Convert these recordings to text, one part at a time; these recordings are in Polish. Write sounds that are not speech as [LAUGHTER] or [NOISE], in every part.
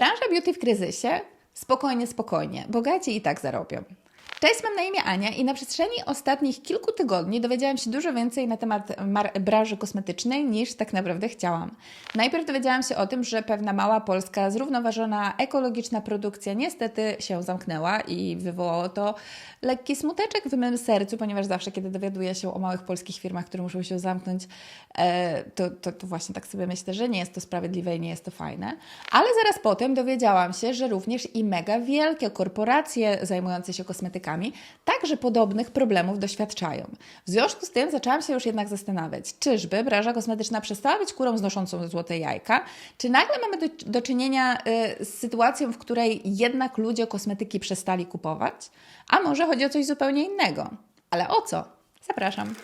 Branża beauty w kryzysie? Spokojnie, spokojnie. Bogaci i tak zarobią. Cześć, mam na imię Ania i na przestrzeni ostatnich kilku tygodni dowiedziałam się dużo więcej na temat branży kosmetycznej niż tak naprawdę chciałam. Najpierw dowiedziałam się o tym, że pewna mała polska, zrównoważona, ekologiczna produkcja niestety się zamknęła i wywołało to lekki smuteczek w mym sercu, ponieważ zawsze, kiedy dowiaduję się o małych polskich firmach, które muszą się zamknąć, e, to, to, to właśnie tak sobie myślę, że nie jest to sprawiedliwe i nie jest to fajne. Ale zaraz potem dowiedziałam się, że również i mega wielkie korporacje zajmujące się kosmetykami także podobnych problemów doświadczają. W związku z tym zaczęłam się już jednak zastanawiać, czyżby branża kosmetyczna przestała być kurą znoszącą złote jajka, czy nagle mamy do, do czynienia y, z sytuacją, w której jednak ludzie kosmetyki przestali kupować, a może chodzi o coś zupełnie innego. Ale o co? Zapraszam.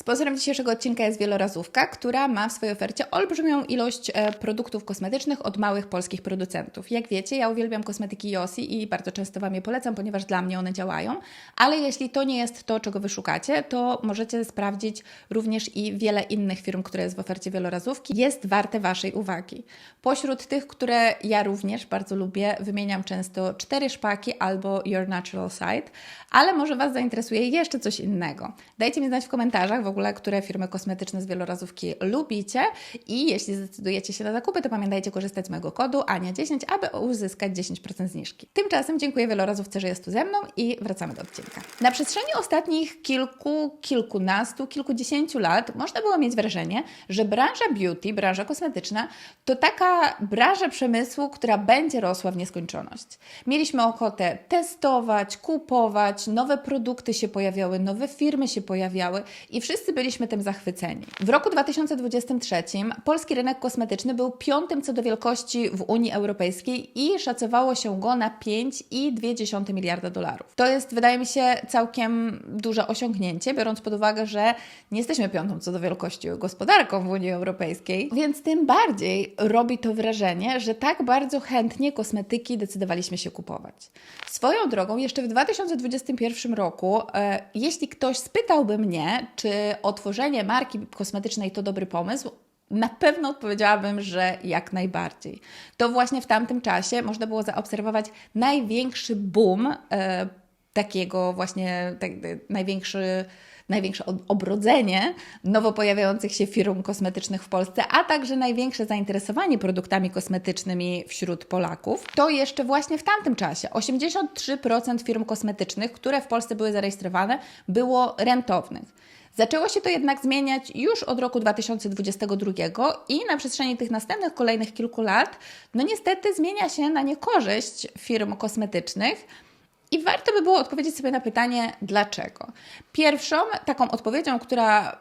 Sponsorem dzisiejszego odcinka jest wielorazówka, która ma w swojej ofercie olbrzymią ilość e, produktów kosmetycznych od małych polskich producentów. Jak wiecie, ja uwielbiam kosmetyki Yossi i bardzo często Wam je polecam, ponieważ dla mnie one działają, ale jeśli to nie jest to, czego wyszukacie, to możecie sprawdzić również i wiele innych firm, które jest w ofercie wielorazówki. Jest warte Waszej uwagi. Pośród tych, które ja również bardzo lubię, wymieniam często cztery szpaki albo Your Natural Side, ale może Was zainteresuje jeszcze coś innego. Dajcie mi znać w komentarzach ogóle, które firmy kosmetyczne z wielorazówki lubicie i jeśli zdecydujecie się na zakupy, to pamiętajcie korzystać z mojego kodu ANIA10, aby uzyskać 10% zniżki. Tymczasem dziękuję wielorazówce, że jest tu ze mną i wracamy do odcinka. Na przestrzeni ostatnich kilku, kilkunastu, kilkudziesięciu lat można było mieć wrażenie, że branża beauty, branża kosmetyczna to taka branża przemysłu, która będzie rosła w nieskończoność. Mieliśmy ochotę testować, kupować, nowe produkty się pojawiały, nowe firmy się pojawiały i wszyscy wszyscy byliśmy tym zachwyceni. W roku 2023 polski rynek kosmetyczny był piątym co do wielkości w Unii Europejskiej i szacowało się go na 5,2 miliarda dolarów. To jest, wydaje mi się, całkiem duże osiągnięcie, biorąc pod uwagę, że nie jesteśmy piątą co do wielkości gospodarką w Unii Europejskiej, więc tym bardziej robi to wrażenie, że tak bardzo chętnie kosmetyki decydowaliśmy się kupować. Swoją drogą, jeszcze w 2021 roku, e, jeśli ktoś spytałby mnie, czy otworzenie marki kosmetycznej to dobry pomysł, na pewno odpowiedziałabym, że jak najbardziej. To właśnie w tamtym czasie można było zaobserwować największy boom e, takiego właśnie, tak, największy największe obrodzenie nowo pojawiających się firm kosmetycznych w Polsce, a także największe zainteresowanie produktami kosmetycznymi wśród Polaków, to jeszcze właśnie w tamtym czasie 83% firm kosmetycznych, które w Polsce były zarejestrowane, było rentownych. Zaczęło się to jednak zmieniać już od roku 2022 i na przestrzeni tych następnych kolejnych kilku lat, no niestety zmienia się na niekorzyść firm kosmetycznych. I warto by było odpowiedzieć sobie na pytanie, dlaczego. Pierwszą taką odpowiedzią, która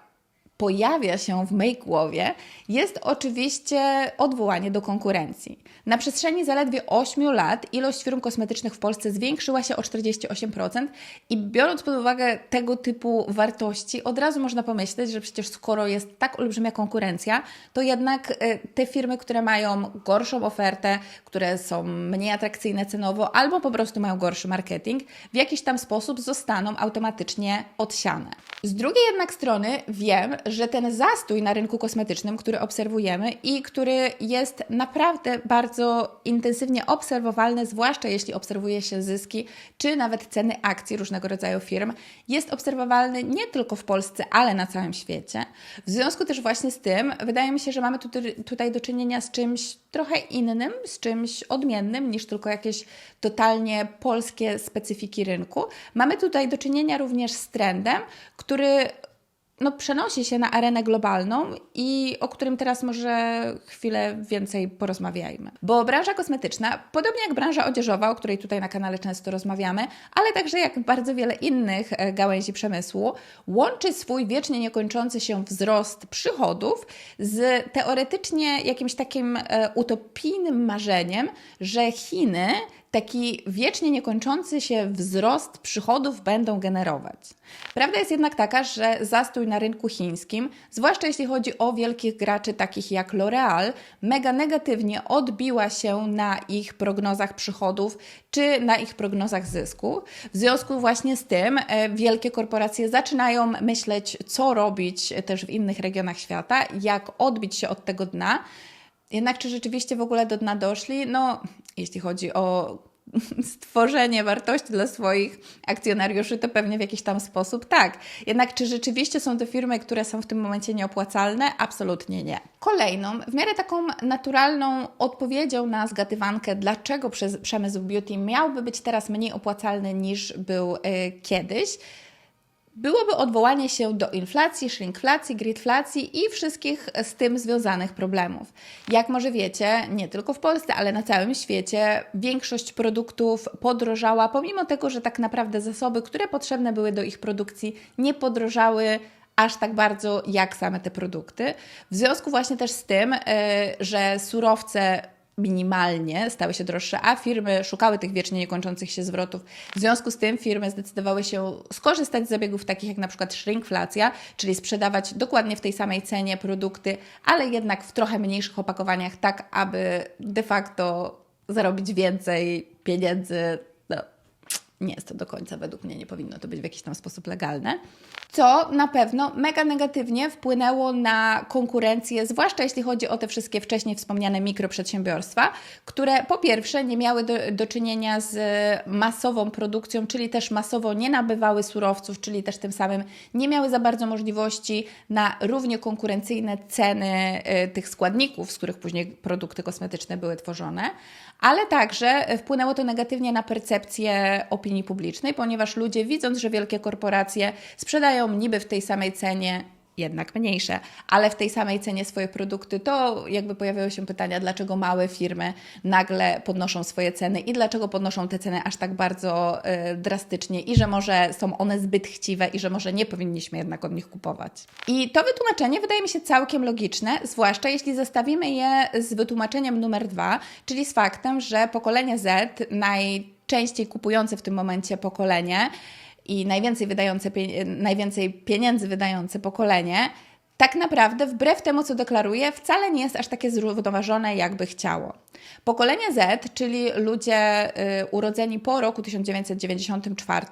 pojawia się w mojej głowie, jest oczywiście odwołanie do konkurencji. Na przestrzeni zaledwie 8 lat ilość firm kosmetycznych w Polsce zwiększyła się o 48% i biorąc pod uwagę tego typu wartości, od razu można pomyśleć, że przecież skoro jest tak olbrzymia konkurencja, to jednak e, te firmy, które mają gorszą ofertę, które są mniej atrakcyjne cenowo albo po prostu mają gorszy marketing, w jakiś tam sposób zostaną automatycznie odsiane. Z drugiej jednak strony wiem, że ten zastój na rynku kosmetycznym, który obserwujemy i który jest naprawdę bardzo intensywnie obserwowalny, zwłaszcza jeśli obserwuje się zyski czy nawet ceny akcji różnego rodzaju firm, jest obserwowalny nie tylko w Polsce, ale na całym świecie. W związku też właśnie z tym, wydaje mi się, że mamy tutaj, do czynienia z czymś trochę innym, z czymś odmiennym niż tylko jakieś totalnie polskie specyfiki rynku. Mamy tutaj do czynienia również z trendem, który no, przenosi się na arenę globalną i o którym teraz może chwilę więcej porozmawiajmy. Bo branża kosmetyczna, podobnie jak branża odzieżowa, o której tutaj na kanale często rozmawiamy, ale także jak bardzo wiele innych e, gałęzi przemysłu, łączy swój wiecznie niekończący się wzrost przychodów z teoretycznie jakimś takim e, utopijnym marzeniem, że Chiny taki wiecznie niekończący się wzrost przychodów będą generować. Prawda jest jednak taka, że zastój na rynku chińskim, zwłaszcza jeśli chodzi o wielkich graczy takich jak L'Oreal, mega negatywnie odbiła się na ich prognozach przychodów czy na ich prognozach zysku. W związku właśnie z tym e, wielkie korporacje zaczynają myśleć, co robić też w innych regionach świata, jak odbić się od tego dna. Jednak czy rzeczywiście w ogóle do dna doszli? No, jeśli chodzi o [LAUGHS] stworzenie wartości dla swoich akcjonariuszy, to pewnie w jakiś tam sposób tak. Jednak czy rzeczywiście są to firmy, które są w tym momencie nieopłacalne? Absolutnie nie. Kolejną, w miarę taką naturalną odpowiedzią na zgadywankę, dlaczego przemysł beauty miałby być teraz mniej opłacalny niż był y, kiedyś, byłoby odwołanie się do inflacji, shrinkflacji, gridflacji i wszystkich z tym związanych problemów. Jak może wiecie, nie tylko w Polsce, ale na całym świecie większość produktów podrożała, pomimo tego, że tak naprawdę zasoby, które potrzebne były do ich produkcji, nie podrożały aż tak bardzo jak same te produkty. W związku właśnie też z tym, y, że surowce minimalnie stały się droższe, a firmy szukały tych wiecznie niekończących się zwrotów. W związku z tym firmy zdecydowały się skorzystać z zabiegów takich jak na przykład shrinkflacja, czyli sprzedawać dokładnie w tej samej cenie produkty, ale jednak w trochę mniejszych opakowaniach, tak aby de facto zarobić więcej pieniędzy. Nie jest to do końca, według mnie nie powinno to być w jakiś tam sposób legalne. Co na pewno mega negatywnie wpłynęło na konkurencję, zwłaszcza jeśli chodzi o te wszystkie wcześniej wspomniane mikroprzedsiębiorstwa, które po pierwsze nie miały do, do czynienia z masową produkcją, czyli też masowo nie nabywały surowców, czyli też tym samym nie miały za bardzo możliwości na równie konkurencyjne ceny y, tych składników, z których później produkty kosmetyczne były tworzone, ale także wpłynęło to negatywnie na percepcję opinii publicznej, ponieważ ludzie widząc, że wielkie korporacje sprzedają niby w tej samej cenie jednak mniejsze, ale w tej samej cenie swoje produkty, to jakby pojawiały się pytania, dlaczego małe firmy nagle podnoszą swoje ceny i dlaczego podnoszą te ceny aż tak bardzo y, drastycznie i że może są one zbyt chciwe i że może nie powinniśmy jednak od nich kupować. I to wytłumaczenie wydaje mi się całkiem logiczne, zwłaszcza jeśli zestawimy je z wytłumaczeniem numer dwa, czyli z faktem, że pokolenie Z, najczęściej kupujące w tym momencie pokolenie, i najwięcej, wydające, najwięcej pieniędzy wydające pokolenie, tak naprawdę, wbrew temu, co deklaruje, wcale nie jest aż takie zrównoważone, jakby chciało. Pokolenie Z, czyli ludzie y, urodzeni po roku 1994,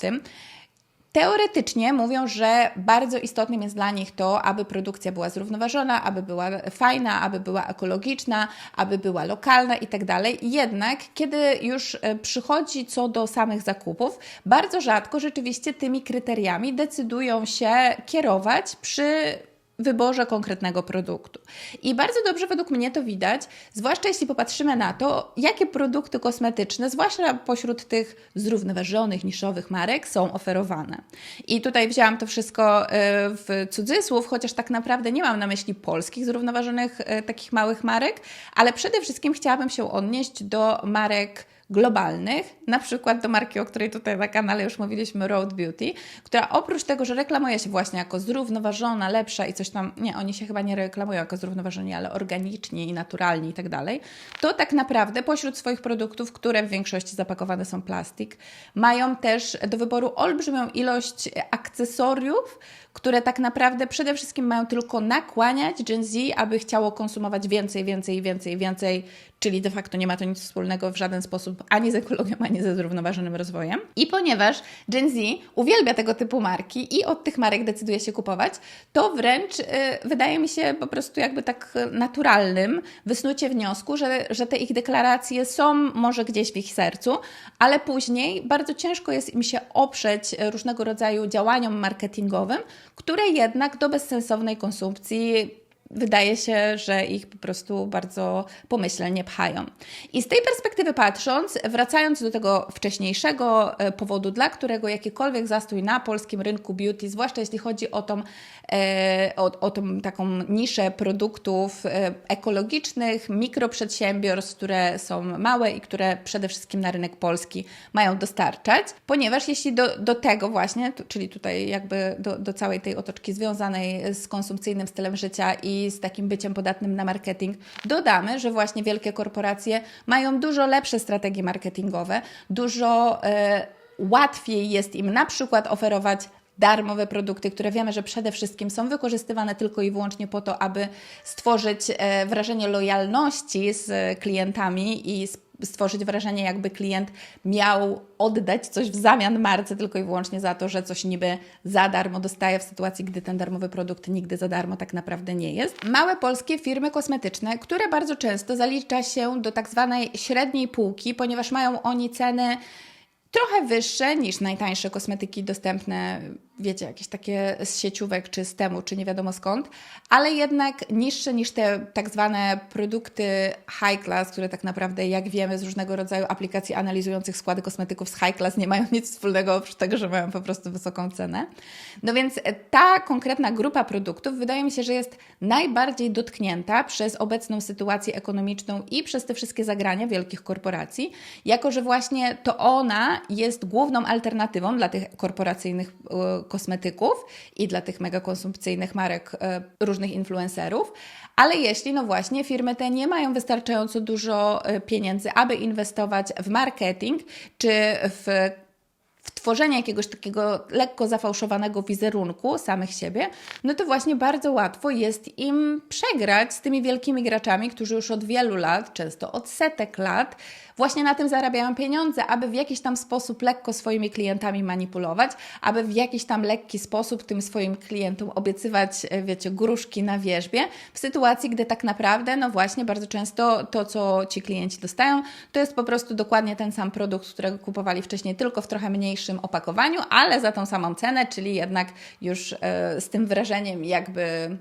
Teoretycznie mówią, że bardzo istotnym jest dla nich to, aby produkcja była zrównoważona, aby była fajna, aby była ekologiczna, aby była lokalna itd. Tak Jednak, kiedy już e, przychodzi co do samych zakupów, bardzo rzadko rzeczywiście tymi kryteriami decydują się kierować przy wyborze konkretnego produktu. I bardzo dobrze według mnie to widać, zwłaszcza jeśli popatrzymy na to, jakie produkty kosmetyczne, zwłaszcza pośród tych zrównoważonych, niszowych marek, są oferowane. I tutaj wzięłam to wszystko e, w cudzysłów, chociaż tak naprawdę nie mam na myśli polskich zrównoważonych e, takich małych marek, ale przede wszystkim chciałabym się odnieść do marek globalnych, na przykład do marki, o której tutaj na kanale już mówiliśmy, Road Beauty, która oprócz tego, że reklamuje się właśnie jako zrównoważona, lepsza i coś tam, nie, oni się chyba nie reklamują jako zrównoważeni, ale organicznie i naturalni i tak dalej, to tak naprawdę pośród swoich produktów, które w większości zapakowane są plastik, mają też do wyboru olbrzymią ilość akcesoriów, które tak naprawdę przede wszystkim mają tylko nakłaniać Gen Z, aby chciało konsumować więcej, więcej, więcej, więcej, czyli de facto nie ma to nic wspólnego w żaden sposób ani z ekologią, ani ze zrównoważonym rozwojem. I ponieważ Gen Z uwielbia tego typu marki i od tych marek decyduje się kupować, to wręcz y, wydaje mi się po prostu jakby tak naturalnym wysnucie wniosku, że, że te ich deklaracje są może gdzieś w ich sercu, ale później bardzo ciężko jest im się oprzeć różnego rodzaju działaniom marketingowym, które jednak do bezsensownej konsumpcji wydaje się, że ich po prostu bardzo pomyślnie pchają. I z tej perspektywy patrząc, wracając do tego wcześniejszego e, powodu, dla którego jakikolwiek zastój na polskim rynku beauty, zwłaszcza jeśli chodzi o tą, e, o, o tą taką niszę produktów e, ekologicznych, mikroprzedsiębiorstw, które są małe i które przede wszystkim na rynek polski mają dostarczać, ponieważ jeśli do, do tego właśnie, czyli tutaj jakby do, do całej tej otoczki związanej z konsumpcyjnym stylem życia z takim byciem podatnym na marketing, dodamy, że właśnie wielkie korporacje mają dużo lepsze strategie marketingowe, dużo e, łatwiej jest im na przykład oferować darmowe produkty, które wiemy, że przede wszystkim są wykorzystywane tylko i wyłącznie po to, aby stworzyć e, wrażenie lojalności z klientami i z stworzyć wrażenie, jakby klient miał oddać coś w zamian marce tylko i wyłącznie za to, że coś niby za darmo dostaje w sytuacji, gdy ten darmowy produkt nigdy za darmo tak naprawdę nie jest. Małe polskie firmy kosmetyczne, które bardzo często zalicza się do tak zwanej średniej półki, ponieważ mają oni ceny trochę wyższe niż najtańsze kosmetyki dostępne wiecie, jakieś takie z sieciówek, czy z temu, czy nie wiadomo skąd, ale jednak niższe niż te tak zwane produkty high class, które tak naprawdę, jak wiemy z różnego rodzaju aplikacji analizujących składy kosmetyków z high class, nie mają nic wspólnego oprócz tego, że mają po prostu wysoką cenę. No więc ta konkretna grupa produktów wydaje mi się, że jest najbardziej dotknięta przez obecną sytuację ekonomiczną i przez te wszystkie zagrania wielkich korporacji, jako że właśnie to ona jest główną alternatywą dla tych korporacyjnych e, kosmetyków i dla tych mega konsumpcyjnych marek e, różnych influencerów, ale jeśli no właśnie firmy te nie mają wystarczająco dużo e, pieniędzy, aby inwestować w marketing czy w w tworzenie jakiegoś takiego lekko zafałszowanego wizerunku samych siebie, no to właśnie bardzo łatwo jest im przegrać z tymi wielkimi graczami, którzy już od wielu lat, często od setek lat, właśnie na tym zarabiają pieniądze, aby w jakiś tam sposób lekko swoimi klientami manipulować, aby w jakiś tam lekki sposób tym swoim klientom obiecywać, e, wiecie, gruszki na wierzbie, w sytuacji, gdy tak naprawdę, no właśnie, bardzo często to, co ci klienci dostają, to jest po prostu dokładnie ten sam produkt, którego kupowali wcześniej, tylko w trochę mniejszym opakowaniu, ale za tą samą cenę, czyli jednak już e, z tym wrażeniem jakby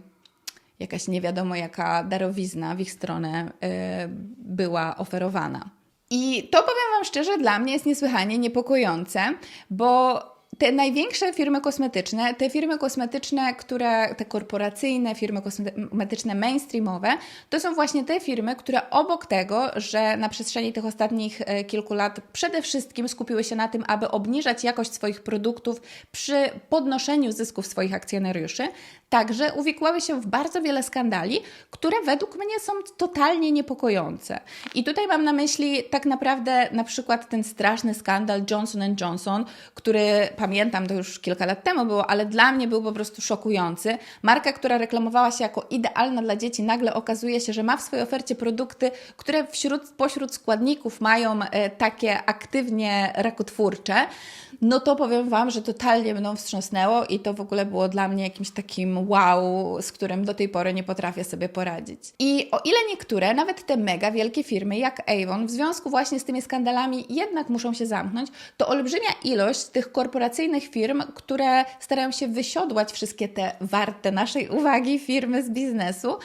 jakaś nie wiadomo jaka darowizna w ich stronę e, była oferowana. I to powiem Wam szczerze, dla mnie jest niesłychanie niepokojące, bo te największe firmy kosmetyczne, te firmy kosmetyczne, które, te korporacyjne firmy kosmetyczne mainstreamowe, to są właśnie te firmy, które obok tego, że na przestrzeni tych ostatnich e, kilku lat przede wszystkim skupiły się na tym, aby obniżać jakość swoich produktów przy podnoszeniu zysków swoich akcjonariuszy, także uwikłały się w bardzo wiele skandali, które według mnie są totalnie niepokojące. I tutaj mam na myśli tak naprawdę na przykład ten straszny skandal Johnson Johnson, który pamiętam, to już kilka lat temu było, ale dla mnie był po prostu szokujący. Marka, która reklamowała się jako idealna dla dzieci, nagle okazuje się, że ma w swojej ofercie produkty, które wśród, pośród składników mają e, takie aktywnie rakotwórcze. No to powiem Wam, że totalnie mną wstrząsnęło i to w ogóle było dla mnie jakimś takim wow, z którym do tej pory nie potrafię sobie poradzić. I o ile niektóre, nawet te mega wielkie firmy jak Avon, w związku właśnie z tymi skandalami jednak muszą się zamknąć, to olbrzymia ilość tych korporacyjnych firm, które starają się wysiodłać wszystkie te warte naszej uwagi firmy z biznesu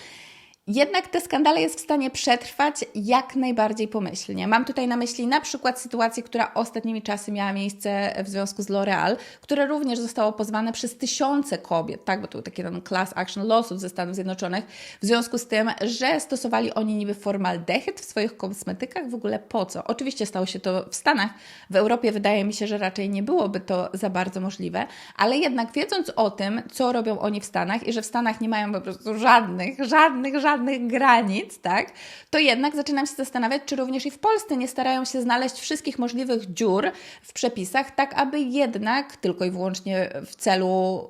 jednak te skandale jest w stanie przetrwać jak najbardziej pomyślnie. Mam tutaj na myśli na przykład sytuację, która ostatnimi czasy miała miejsce w związku z L'Oreal, które również zostało pozwane przez tysiące kobiet, tak, bo to był taki ten class action lawsuit ze Stanów Zjednoczonych, w związku z tym, że stosowali oni niby formaldehyd w swoich kosmetykach, w ogóle po co? Oczywiście stało się to w Stanach, w Europie wydaje mi się, że raczej nie byłoby to za bardzo możliwe, ale jednak wiedząc o tym, co robią oni w Stanach i że w Stanach nie mają po prostu żadnych, żadnych, żadnych żadnych granic, tak, to jednak zaczynam się zastanawiać, czy również i w Polsce nie starają się znaleźć wszystkich możliwych dziur w przepisach, tak aby jednak tylko i wyłącznie w celu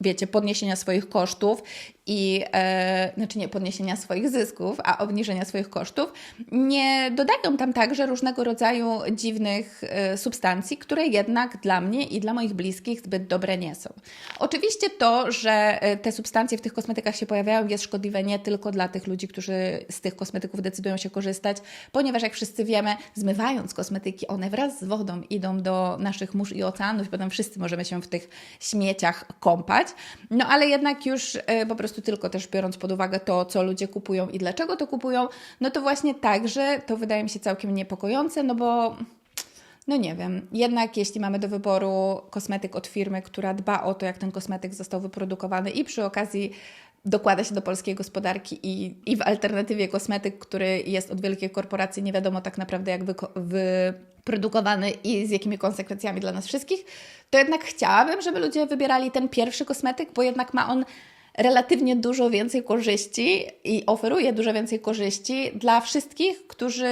wiecie, podniesienia swoich kosztów i e, znaczy nie podniesienia swoich zysków, a obniżenia swoich kosztów, nie dodają tam także różnego rodzaju dziwnych e, substancji, które jednak dla mnie i dla moich bliskich zbyt dobre nie są. Oczywiście to, że e, te substancje w tych kosmetykach się pojawiają, jest szkodliwe nie tylko dla tych ludzi, którzy z tych kosmetyków decydują się korzystać, ponieważ jak wszyscy wiemy, zmywając kosmetyki, one wraz z wodą idą do naszych mórz i oceanów i potem wszyscy możemy się w tych śmieciach kąpać. No ale jednak już e, po prostu tylko też biorąc pod uwagę to, co ludzie kupują i dlaczego to kupują, no to właśnie także to wydaje mi się całkiem niepokojące, no bo no nie wiem, jednak jeśli mamy do wyboru kosmetyk od firmy, która dba o to, jak ten kosmetyk został wyprodukowany i przy okazji dokłada się do polskiej gospodarki i, i w alternatywie kosmetyk, który jest od wielkiej korporacji, nie wiadomo tak naprawdę jak wyprodukowany i z jakimi konsekwencjami dla nas wszystkich, to jednak chciałabym, żeby ludzie wybierali ten pierwszy kosmetyk, bo jednak ma on relatywnie dużo więcej korzyści i oferuje dużo więcej korzyści dla wszystkich, którzy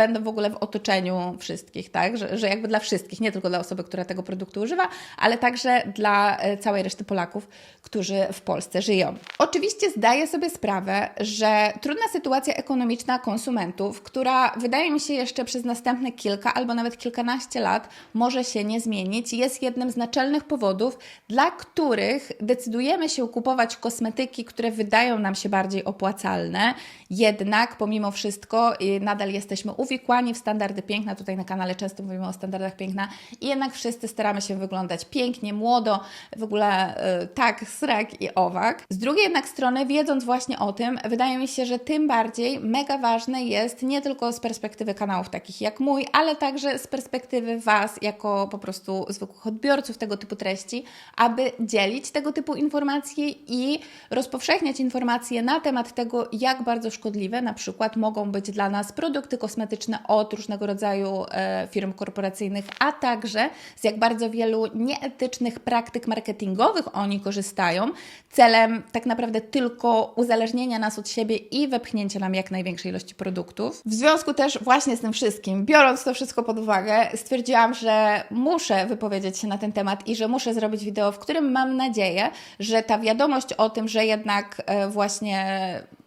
będą w ogóle w otoczeniu wszystkich, tak? Że, że jakby dla wszystkich, nie tylko dla osoby, która tego produktu używa, ale także dla e, całej reszty Polaków, którzy w Polsce żyją. Oczywiście zdaję sobie sprawę, że trudna sytuacja ekonomiczna konsumentów, która wydaje mi się jeszcze przez następne kilka albo nawet kilkanaście lat może się nie zmienić, jest jednym z naczelnych powodów, dla których decydujemy się kupować kosmetyki, które wydają nam się bardziej opłacalne, jednak pomimo wszystko y, nadal jesteśmy uwikłani w standardy piękna. Tutaj na kanale często mówimy o standardach piękna i jednak wszyscy staramy się wyglądać pięknie, młodo, w ogóle y, tak, srak i owak. Z drugiej jednak strony, wiedząc właśnie o tym, wydaje mi się, że tym bardziej mega ważne jest nie tylko z perspektywy kanałów takich jak mój, ale także z perspektywy Was, jako po prostu zwykłych odbiorców tego typu treści, aby dzielić tego typu informacje i rozpowszechniać informacje na temat tego, jak bardzo szkodliwe na przykład mogą być dla nas produkty kosmetyczne od różnego rodzaju e, firm korporacyjnych, a także z jak bardzo wielu nieetycznych praktyk marketingowych oni korzystają, celem tak naprawdę tylko uzależnienia nas od siebie i wepchnięcia nam jak największej ilości produktów. W związku też właśnie z tym wszystkim, biorąc to wszystko pod uwagę, stwierdziłam, że muszę wypowiedzieć się na ten temat i że muszę zrobić wideo, w którym mam nadzieję, że ta wiadomość o tym, że jednak e, właśnie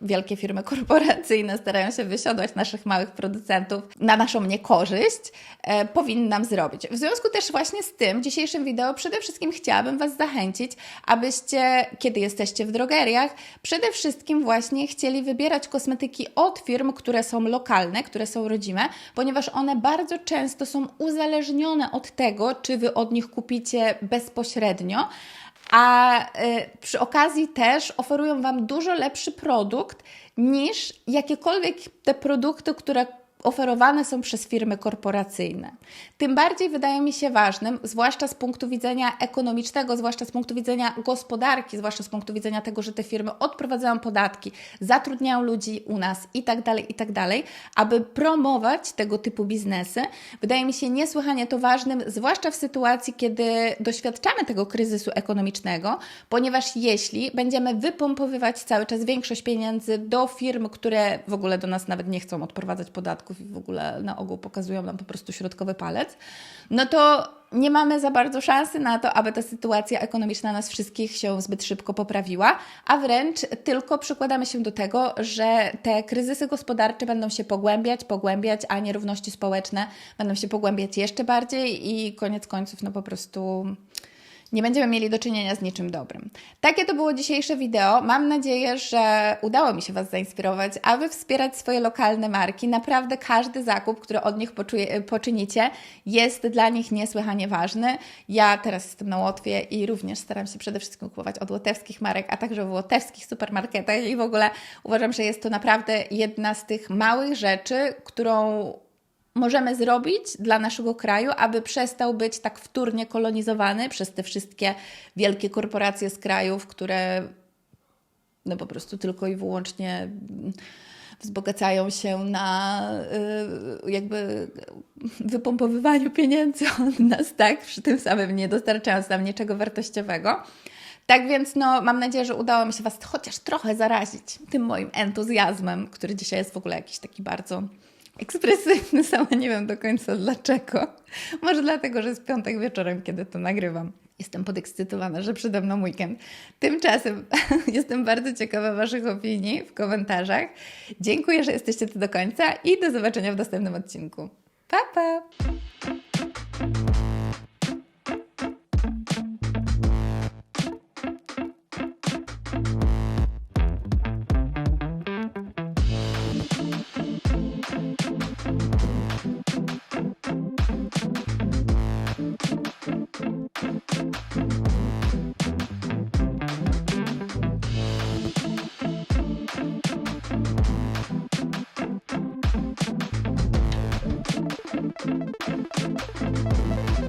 wielkie firmy [LAUGHS] korporacyjne starają się wysiadać naszych małych producentów na naszą niekorzyść, e, powinnam zrobić. W związku też właśnie z tym dzisiejszym wideo przede wszystkim chciałabym Was zachęcić, abyście, kiedy jesteście w drogeriach, przede wszystkim właśnie chcieli wybierać kosmetyki od firm, które są lokalne, które są rodzime, ponieważ one bardzo często są uzależnione od tego, czy Wy od nich kupicie bezpośrednio, a y, przy okazji też oferują Wam dużo lepszy produkt niż jakiekolwiek te produkty, które oferowane są przez firmy korporacyjne. Tym bardziej wydaje mi się ważnym, zwłaszcza z punktu widzenia ekonomicznego, zwłaszcza z punktu widzenia gospodarki, zwłaszcza z punktu widzenia tego, że te firmy odprowadzają podatki, zatrudniają ludzi u nas i tak dalej, i tak dalej, aby promować tego typu biznesy. Wydaje mi się niesłychanie to ważnym, zwłaszcza w sytuacji, kiedy doświadczamy tego kryzysu ekonomicznego, ponieważ jeśli będziemy wypompowywać cały czas większość pieniędzy do firm, które w ogóle do nas nawet nie chcą odprowadzać i w ogóle na ogół pokazują nam po prostu środkowy palec, no to nie mamy za bardzo szansy na to, aby ta sytuacja ekonomiczna nas wszystkich się zbyt szybko poprawiła, a wręcz tylko przykładamy się do tego, że te kryzysy gospodarcze będą się pogłębiać, pogłębiać, a nierówności społeczne będą się pogłębiać jeszcze bardziej i koniec końców no po prostu nie będziemy mieli do czynienia z niczym dobrym. Takie to było dzisiejsze wideo. Mam nadzieję, że udało mi się Was zainspirować, aby wspierać swoje lokalne marki. Naprawdę każdy zakup, który od nich poczuje, poczynicie, jest dla nich niesłychanie ważny. Ja teraz jestem na Łotwie i również staram się przede wszystkim kupować od łotewskich marek, a także w łotewskich supermarketach i w ogóle uważam, że jest to naprawdę jedna z tych małych rzeczy, którą możemy zrobić dla naszego kraju, aby przestał być tak wtórnie kolonizowany przez te wszystkie wielkie korporacje z krajów, które no po prostu tylko i wyłącznie wzbogacają się na y, jakby wypompowywaniu pieniędzy od nas, tak? Przy tym samym nie dostarczając nam niczego wartościowego. Tak więc no, mam nadzieję, że udało mi się Was chociaż trochę zarazić tym moim entuzjazmem, który dzisiaj jest w ogóle jakiś taki bardzo ekspresywny, [LAUGHS] sama nie wiem do końca dlaczego. Może dlatego, że jest piątek wieczorem, kiedy to nagrywam. Jestem podekscytowana, że przede mną weekend. Tymczasem [LAUGHS] jestem bardzo ciekawa Waszych opinii w komentarzach. Dziękuję, że jesteście tu do końca i do zobaczenia w następnym odcinku. Pa, pa!